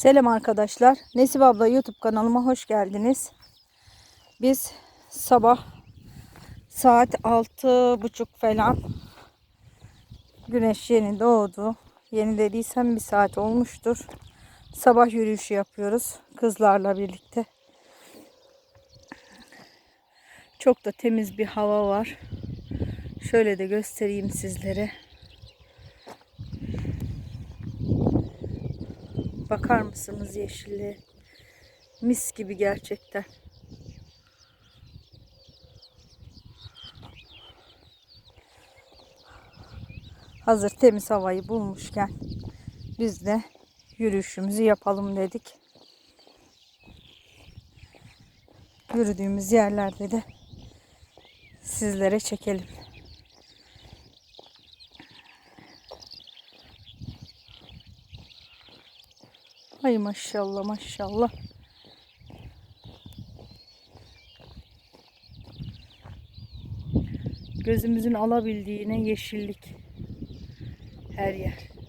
Selam arkadaşlar. Nesip abla YouTube kanalıma hoş geldiniz. Biz sabah saat altı buçuk falan güneş yeni doğdu. Yeni dediysem bir saat olmuştur. Sabah yürüyüşü yapıyoruz kızlarla birlikte. Çok da temiz bir hava var. Şöyle de göstereyim sizlere. Bakar mısınız yeşilliğe? Mis gibi gerçekten. Hazır temiz havayı bulmuşken biz de yürüyüşümüzü yapalım dedik. Yürüdüğümüz yerlerde de sizlere çekelim. Ay maşallah maşallah. Gözümüzün alabildiğine yeşillik. Her yer.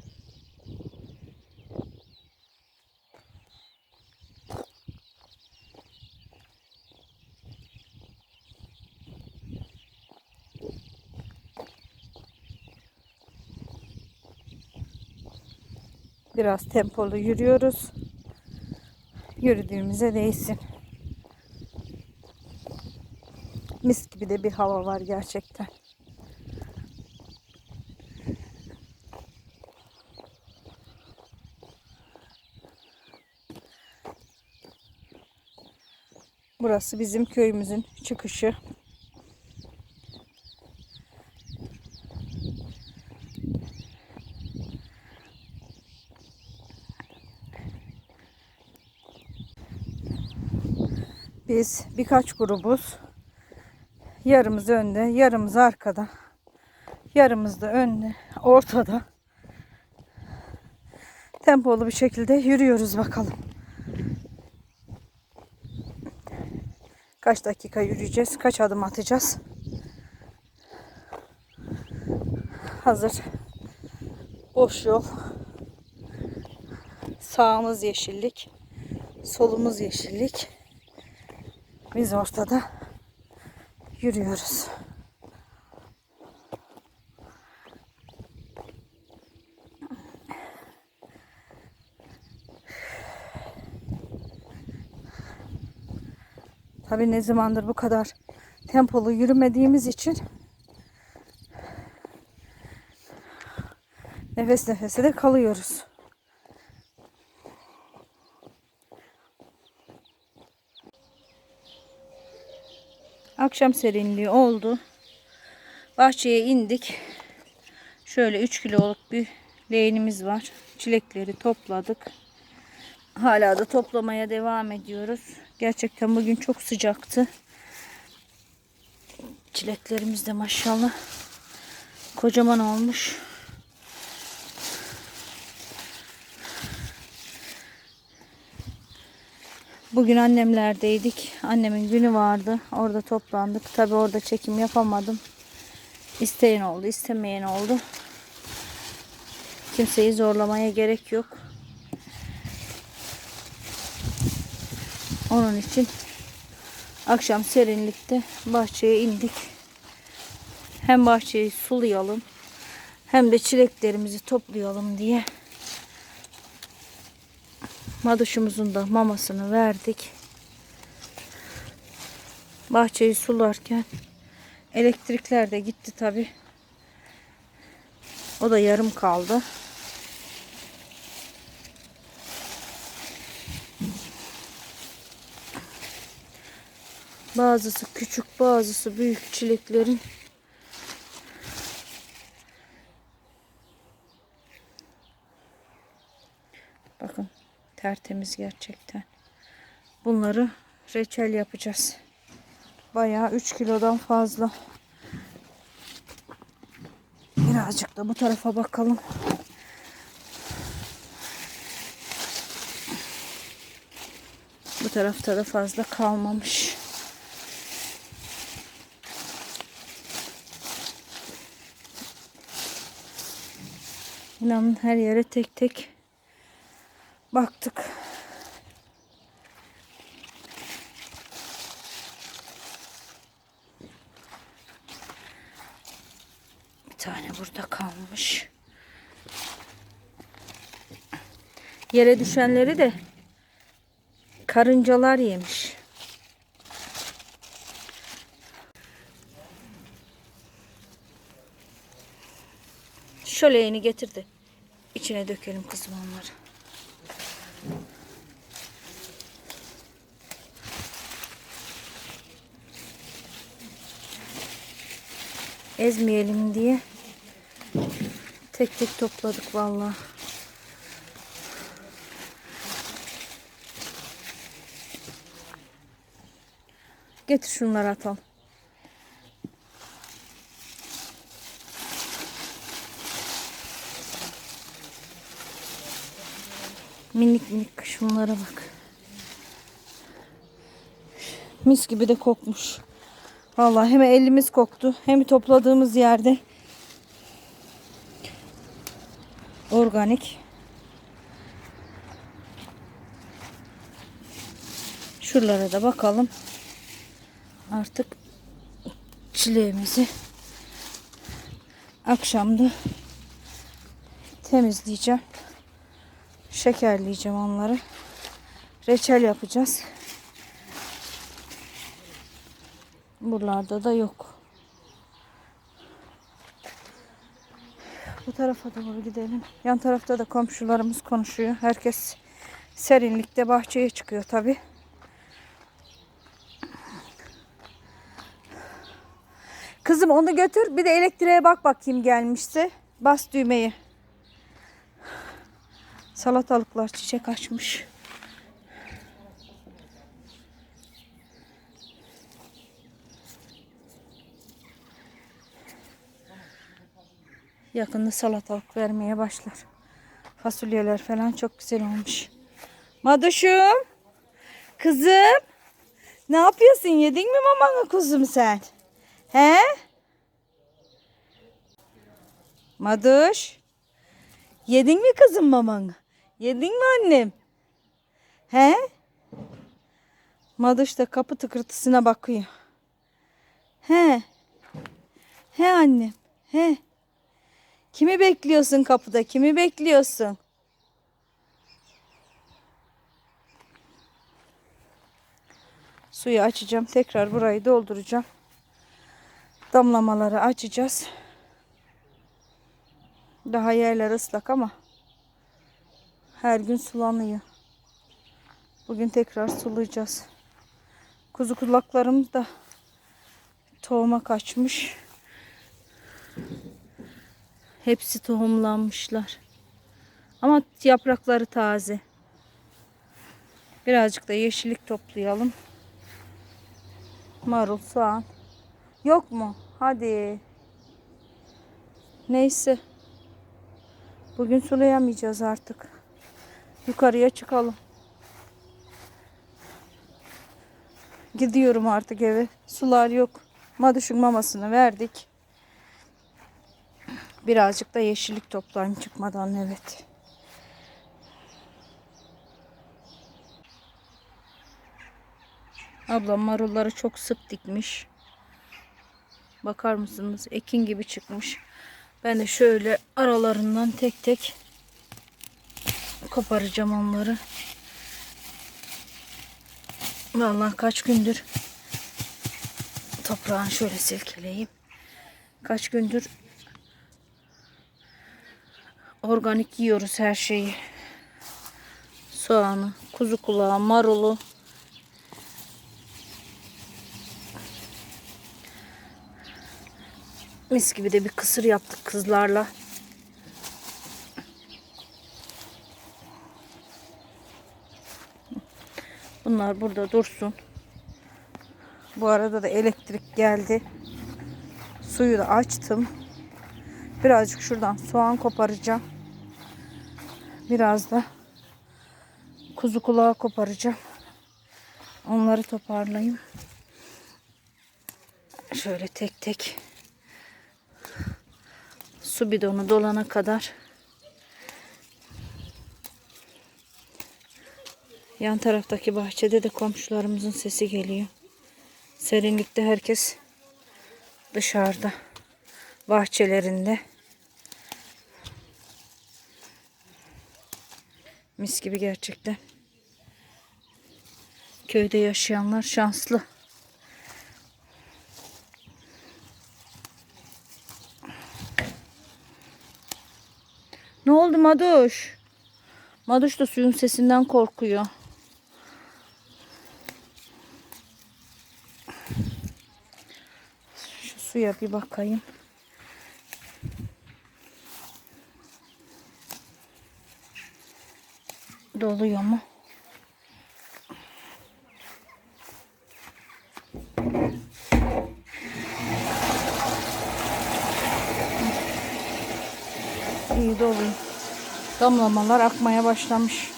Biraz tempolu yürüyoruz. Yürüdüğümüze değsin. Mis gibi de bir hava var gerçekten. Burası bizim köyümüzün çıkışı. Biz birkaç grubuz. Yarımız önde, yarımız arkada. Yarımız da önde, ortada. Tempolu bir şekilde yürüyoruz bakalım. Kaç dakika yürüyeceğiz, kaç adım atacağız. Hazır. Boş yol. Sağımız yeşillik, solumuz yeşillik. Biz ortada yürüyoruz. Tabii ne zamandır bu kadar tempolu yürümediğimiz için nefes nefese de kalıyoruz. Akşam serinliği oldu. Bahçeye indik. Şöyle 3 kiloluk bir leğenimiz var. Çilekleri topladık. Hala da toplamaya devam ediyoruz. Gerçekten bugün çok sıcaktı. Çileklerimiz de maşallah kocaman olmuş. Bugün annemlerdeydik. Annemin günü vardı. Orada toplandık. Tabi orada çekim yapamadım. İsteyen oldu, istemeyen oldu. Kimseyi zorlamaya gerek yok. Onun için akşam serinlikte bahçeye indik. Hem bahçeyi sulayalım hem de çileklerimizi toplayalım diye. Maduşumuzun da mamasını verdik. Bahçeyi sularken elektrikler de gitti tabi. O da yarım kaldı. Bazısı küçük, bazısı büyük çileklerin. Bakın tertemiz gerçekten. Bunları reçel yapacağız. Bayağı 3 kilodan fazla. Birazcık da bu tarafa bakalım. Bu tarafta da fazla kalmamış. İnanın her yere tek tek baktık. Bir tane burada kalmış. Yere düşenleri de karıncalar yemiş. Şöyle yeni getirdi. İçine dökelim kızım onları. Ezmeyelim diye tek tek topladık vallahi. Getir şunları atalım. Minik minik şunlara bak. Mis gibi de kokmuş. Vallahi hem elimiz koktu hem topladığımız yerde organik. Şuralara da bakalım. Artık çileğimizi akşamda temizleyeceğim. Şekerleyeceğim onları. Reçel yapacağız. Buralarda da yok. Bu tarafa doğru gidelim. Yan tarafta da komşularımız konuşuyor. Herkes serinlikte bahçeye çıkıyor tabi. Kızım onu götür. Bir de elektriğe bak bakayım gelmişse. Bas düğmeyi. Salatalıklar çiçek açmış. Yakında salatalık vermeye başlar. Fasulyeler falan çok güzel olmuş. Madoşum. Kızım. Ne yapıyorsun? Yedin mi mamanı kuzum sen? He? Madoş. Yedin mi kızım mamanı? Yedin mi annem? He? Madoş da kapı tıkırtısına bakıyor. He. He annem. He. Kimi bekliyorsun kapıda? Kimi bekliyorsun? Suyu açacağım. Tekrar burayı dolduracağım. Damlamaları açacağız. Daha yerler ıslak ama her gün sulanıyor. Bugün tekrar sulayacağız. Kuzu kulaklarım da tohuma kaçmış. Hepsi tohumlanmışlar. Ama yaprakları taze. Birazcık da yeşillik toplayalım. Marul, soğan. Yok mu? Hadi. Neyse. Bugün sulayamayacağız artık. Yukarıya çıkalım. Gidiyorum artık eve. Sular yok. Maduşun mamasını verdik. Birazcık da yeşillik toplayayım çıkmadan evet. Ablam marulları çok sık dikmiş. Bakar mısınız? Ekin gibi çıkmış. Ben de şöyle aralarından tek tek koparacağım onları. Vallahi kaç gündür toprağını şöyle silkeleyeyim. Kaç gündür organik yiyoruz her şeyi. Soğanı, kuzu kulağı, marulu. Mis gibi de bir kısır yaptık kızlarla. Bunlar burada dursun. Bu arada da elektrik geldi. Suyu da açtım. Birazcık şuradan soğan koparacağım. Biraz da kuzu kulağı koparacağım. Onları toparlayayım. Şöyle tek tek su bidonu dolana kadar Yan taraftaki bahçede de komşularımızın sesi geliyor. Serinlikte herkes dışarıda. Bahçelerinde. Mis gibi gerçekten. Köyde yaşayanlar şanslı. Ne oldu Maduş? Maduş da suyun sesinden korkuyor. Suya bir bakayım. Doluyor mu? İyi doluyor. Damlamalar akmaya başlamış.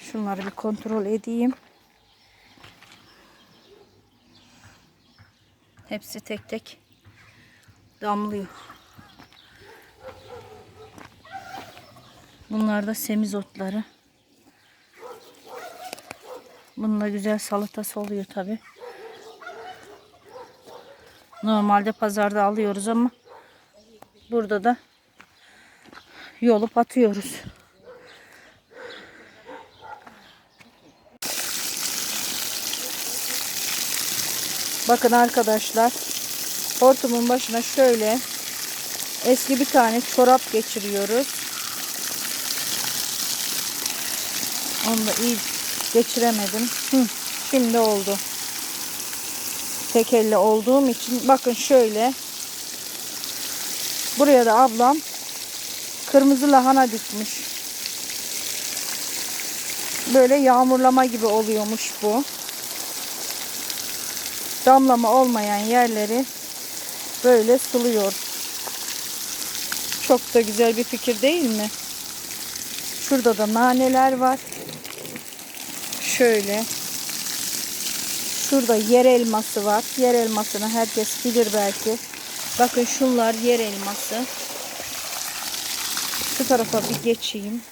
Şunları bir kontrol edeyim. Hepsi tek tek damlıyor. Bunlar da semizotları. Bununla güzel salatası oluyor tabi. Normalde pazarda alıyoruz ama burada da yolup atıyoruz. Bakın arkadaşlar. Hortumun başına şöyle eski bir tane çorap geçiriyoruz. Onu da iyi geçiremedim. Hı, şimdi oldu. Tek elle olduğum için bakın şöyle. Buraya da ablam kırmızı lahana dikmiş. Böyle yağmurlama gibi oluyormuş bu. Damlama olmayan yerleri böyle suluyor. Çok da güzel bir fikir değil mi? Şurada da naneler var. Şöyle. Şurada yer elması var. Yer elmasını herkes bilir belki. Bakın şunlar yer elması. Şu tarafa bir geçeyim.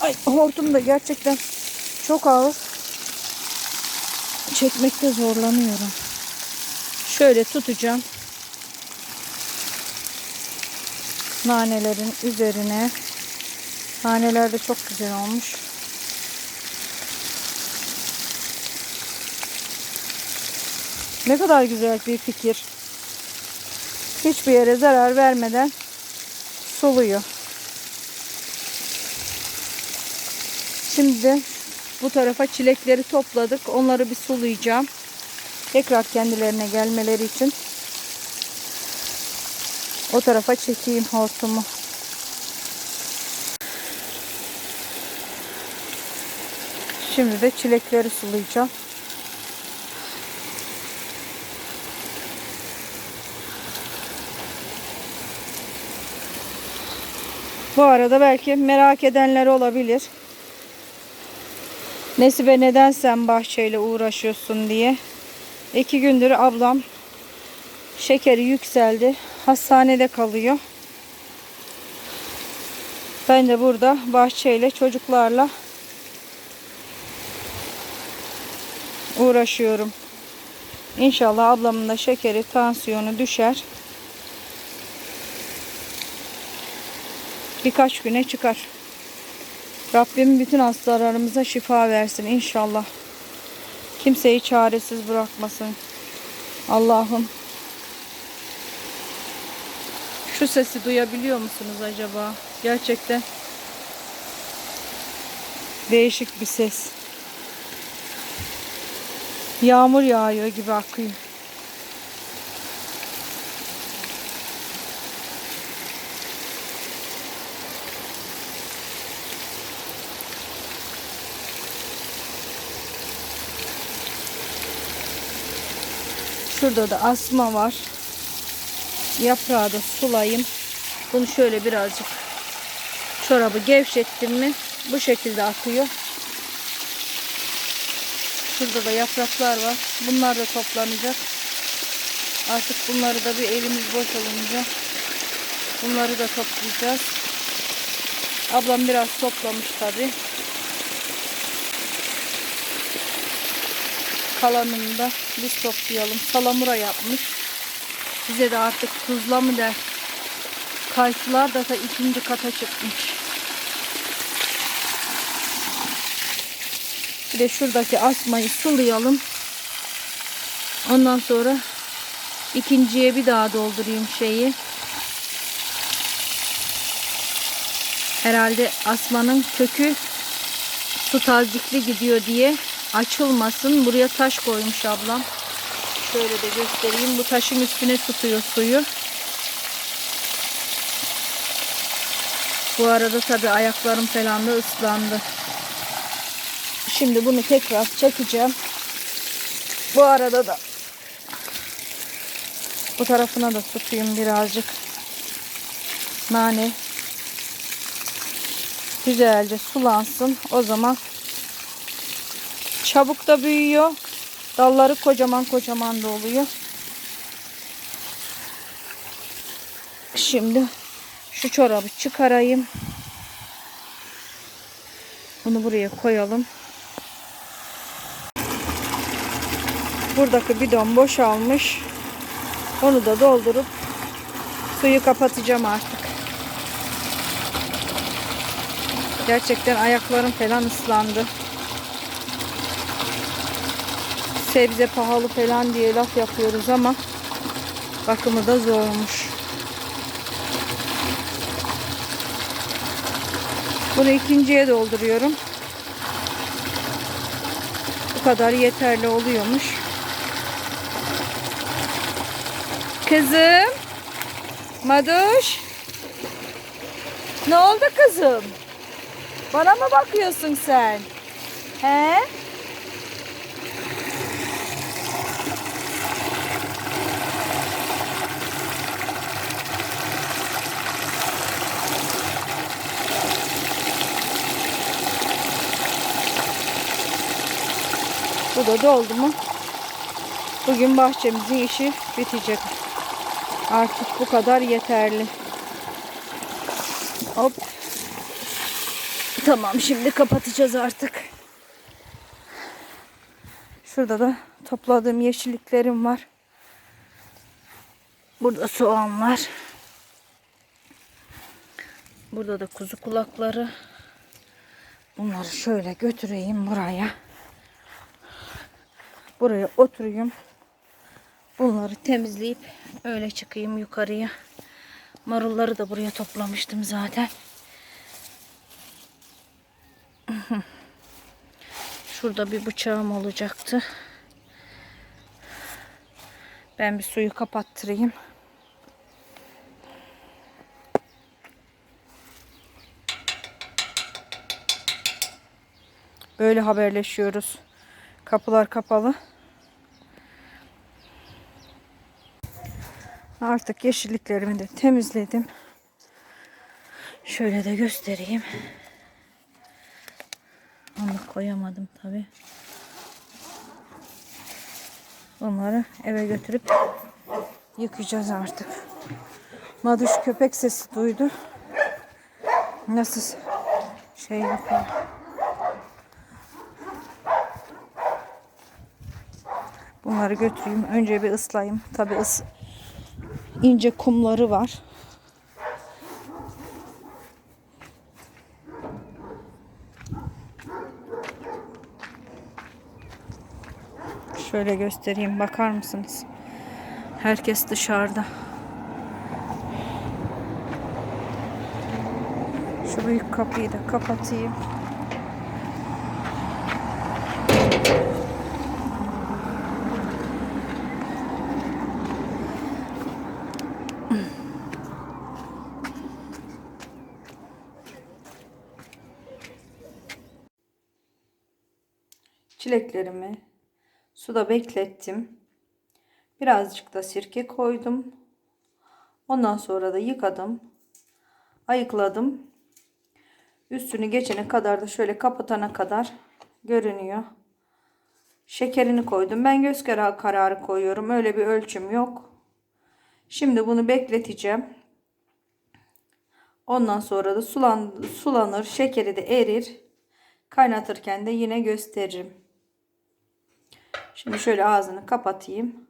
Ay hortum da gerçekten çok ağır. Çekmekte zorlanıyorum. Şöyle tutacağım. Nanelerin üzerine. Naneler de çok güzel olmuş. Ne kadar güzel bir fikir. Hiçbir yere zarar vermeden suluyor. Şimdi bu tarafa çilekleri topladık. Onları bir sulayacağım. Tekrar kendilerine gelmeleri için o tarafa çekeyim hortumu. Şimdi de çilekleri sulayacağım. Bu arada belki merak edenler olabilir. Nesibe neden sen bahçeyle uğraşıyorsun diye. İki gündür ablam şekeri yükseldi. Hastanede kalıyor. Ben de burada bahçeyle çocuklarla uğraşıyorum. İnşallah ablamın da şekeri, tansiyonu düşer. Birkaç güne çıkar. Rabbim bütün hastalarımıza şifa versin inşallah. Kimseyi çaresiz bırakmasın. Allah'ım. Şu sesi duyabiliyor musunuz acaba? Gerçekten değişik bir ses. Yağmur yağıyor gibi akıyor. Şurada da asma var. Yaprağı da sulayayım. Bunu şöyle birazcık çorabı gevşettim mi bu şekilde akıyor. Şurada da yapraklar var. Bunlar da toplanacak. Artık bunları da bir elimiz boş olunca bunları da toplayacağız. Ablam biraz toplamış tabi. Kalanını da biz toplayalım. Salamura yapmış. Bize de artık tuzla mı der. Kayısılar da ta ikinci kata çıkmış. Bir de şuradaki asmayı sulayalım. Ondan sonra ikinciye bir daha doldurayım şeyi. Herhalde asmanın kökü su tazikli gidiyor diye açılmasın. Buraya taş koymuş ablam. Şöyle de göstereyim. Bu taşın üstüne tutuyor suyu. Bu arada tabi ayaklarım falan da ıslandı. Şimdi bunu tekrar çekeceğim. Bu arada da bu tarafına da tutayım birazcık. Nane güzelce sulansın. O zaman çabuk da büyüyor. Dalları kocaman kocaman da oluyor. Şimdi şu çorabı çıkarayım. Bunu buraya koyalım. Buradaki bidon boşalmış. Onu da doldurup suyu kapatacağım artık. Gerçekten ayaklarım falan ıslandı. Sebze pahalı falan diye laf yapıyoruz ama bakımı da zormuş. Bunu ikinciye dolduruyorum. Bu kadar yeterli oluyormuş. Kızım. Maduş. Ne oldu kızım? Bana mı bakıyorsun sen? He? Bu da doldu mu? Bugün bahçemizin işi bitecek. Artık bu kadar yeterli. Hop. Tamam şimdi kapatacağız artık. Şurada da topladığım yeşilliklerim var. Burada soğan var. Burada da kuzu kulakları. Bunları şöyle götüreyim buraya. Buraya oturayım. Bunları temizleyip öyle çıkayım yukarıya. Marulları da buraya toplamıştım zaten. Şurada bir bıçağım olacaktı. Ben bir suyu kapattırayım. Böyle haberleşiyoruz. Kapılar kapalı. Artık yeşilliklerimi de temizledim. Şöyle de göstereyim. Onu koyamadım tabi. Onları eve götürüp yıkayacağız artık. Maduş köpek sesi duydu. Nasıl şey yapıyor. Bunları götüreyim. Önce bir ıslayayım. Tabi ıs ince kumları var. Şöyle göstereyim. Bakar mısınız? Herkes dışarıda. Şu büyük kapıyı da kapatayım. Çileklerimi suda beklettim. Birazcık da sirke koydum. Ondan sonra da yıkadım. Ayıkladım. Üstünü geçene kadar da şöyle kapatana kadar görünüyor. Şekerini koydum. Ben göz kararı koyuyorum. Öyle bir ölçüm yok. Şimdi bunu bekleteceğim. Ondan sonra da sulan, sulanır. Şekeri de erir. Kaynatırken de yine gösteririm. Şimdi şöyle ağzını kapatayım.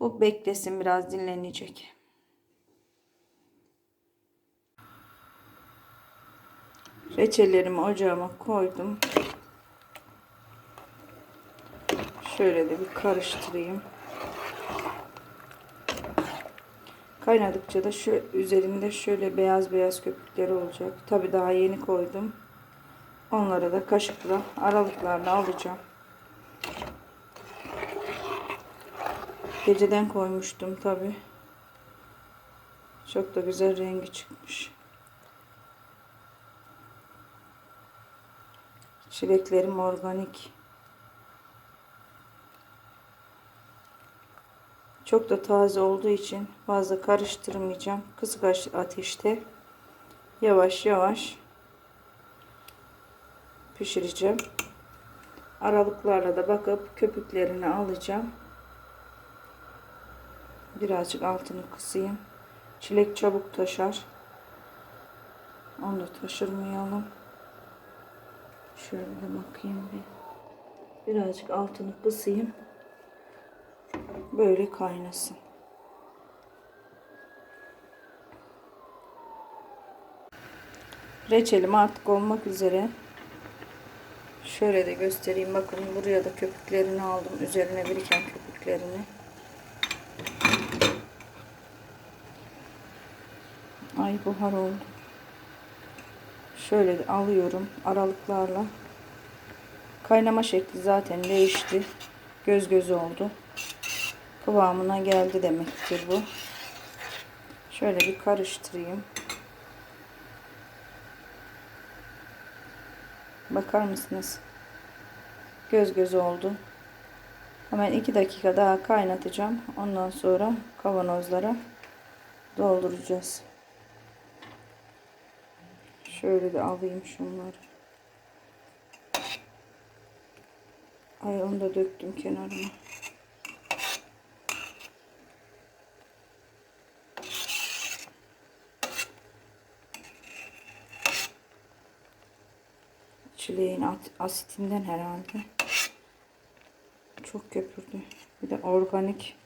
Bu beklesin biraz dinlenecek. Reçellerimi ocağıma koydum. Şöyle de bir karıştırayım. Kaynadıkça da şu üzerinde şöyle beyaz beyaz köpükleri olacak. Tabi daha yeni koydum. Onları da kaşıkla aralıklarla alacağım. Geceden koymuştum tabi. Çok da güzel rengi çıkmış. Çileklerim organik. Çok da taze olduğu için fazla karıştırmayacağım. Kısık ateşte yavaş yavaş pişireceğim. Aralıklarla da bakıp köpüklerini alacağım. Birazcık altını kısayım. Çilek çabuk taşar. Onu da taşırmayalım. Şöyle bakayım bir. Birazcık altını kısayım. Böyle kaynasın. Reçelim artık olmak üzere. Şöyle de göstereyim. Bakın buraya da köpüklerini aldım. Üzerine biriken köpüklerini. Ay buhar oldu. Şöyle alıyorum aralıklarla. Kaynama şekli zaten değişti. Göz göz oldu. Kıvamına geldi demektir bu. Şöyle bir karıştırayım. Bakar mısınız? Göz göz oldu. Hemen 2 dakika daha kaynatacağım. Ondan sonra kavanozlara dolduracağız. Şöyle de alayım şunları. Ay onu da döktüm kenarına. Çileğin asitinden herhalde. Çok köpürdü. Bir de organik.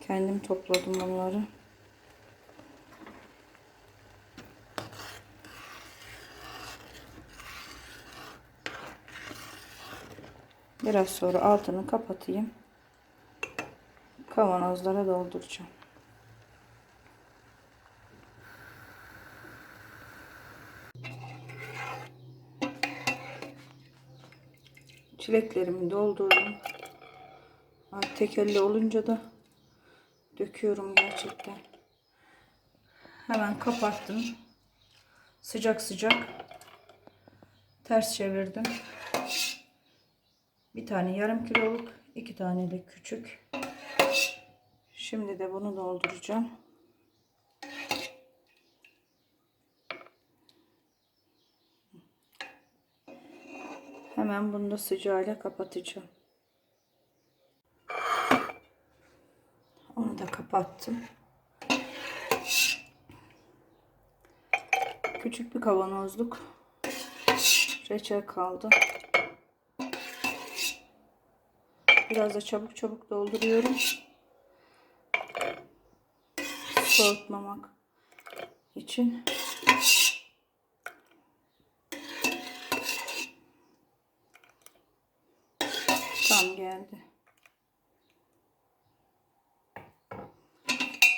Kendim topladım bunları. Biraz sonra altını kapatayım. Kavanozlara dolduracağım. Çileklerimi doldurdum. Ay, tek elle olunca da döküyorum gerçekten. Hemen kapattım. Sıcak sıcak ters çevirdim. Bir tane yarım kiloluk, iki tane de küçük. Şimdi de bunu dolduracağım. Hemen bunu da sıcağıyla kapatacağım. Onu da kapattım. Küçük bir kavanozluk reçel kaldı. Biraz da çabuk çabuk dolduruyorum. Soğutmamak için. Tam geldi.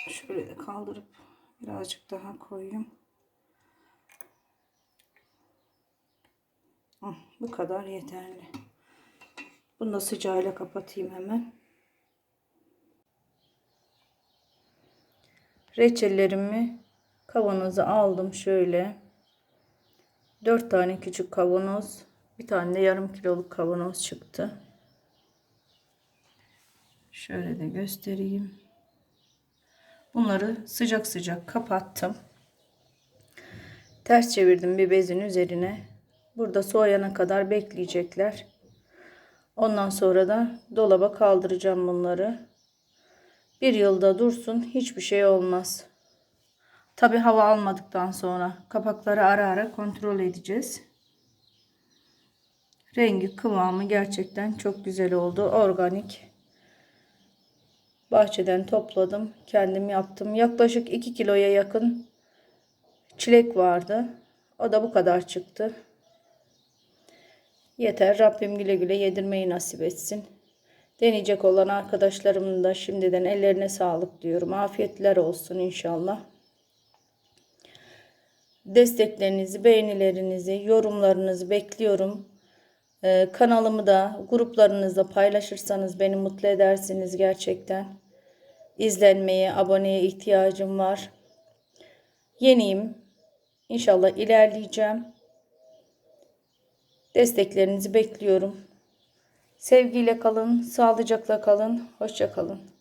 Şöyle de kaldırıp birazcık daha koyayım. Bu kadar yeterli. Bunu da sıcağıyla kapatayım hemen. Reçellerimi kavanoza aldım şöyle. 4 tane küçük kavanoz. Bir tane de yarım kiloluk kavanoz çıktı. Şöyle de göstereyim. Bunları sıcak sıcak kapattım. Ters çevirdim bir bezin üzerine. Burada soğuyana kadar bekleyecekler. Ondan sonra da dolaba kaldıracağım bunları. Bir yılda dursun hiçbir şey olmaz. Tabi hava almadıktan sonra kapakları ara ara kontrol edeceğiz. Rengi kıvamı gerçekten çok güzel oldu. Organik. Bahçeden topladım. Kendim yaptım. Yaklaşık 2 kiloya yakın çilek vardı. O da bu kadar çıktı. Yeter. Rabbim güle güle yedirmeyi nasip etsin. Deneyecek olan arkadaşlarımın da şimdiden ellerine sağlık diyorum. Afiyetler olsun inşallah. Desteklerinizi, beğenilerinizi, yorumlarınızı bekliyorum. Ee, kanalımı da gruplarınızda paylaşırsanız beni mutlu edersiniz gerçekten. İzlenmeye, aboneye ihtiyacım var. Yeniyim. İnşallah ilerleyeceğim. Desteklerinizi bekliyorum. Sevgiyle kalın, sağlıcakla kalın, hoşça kalın.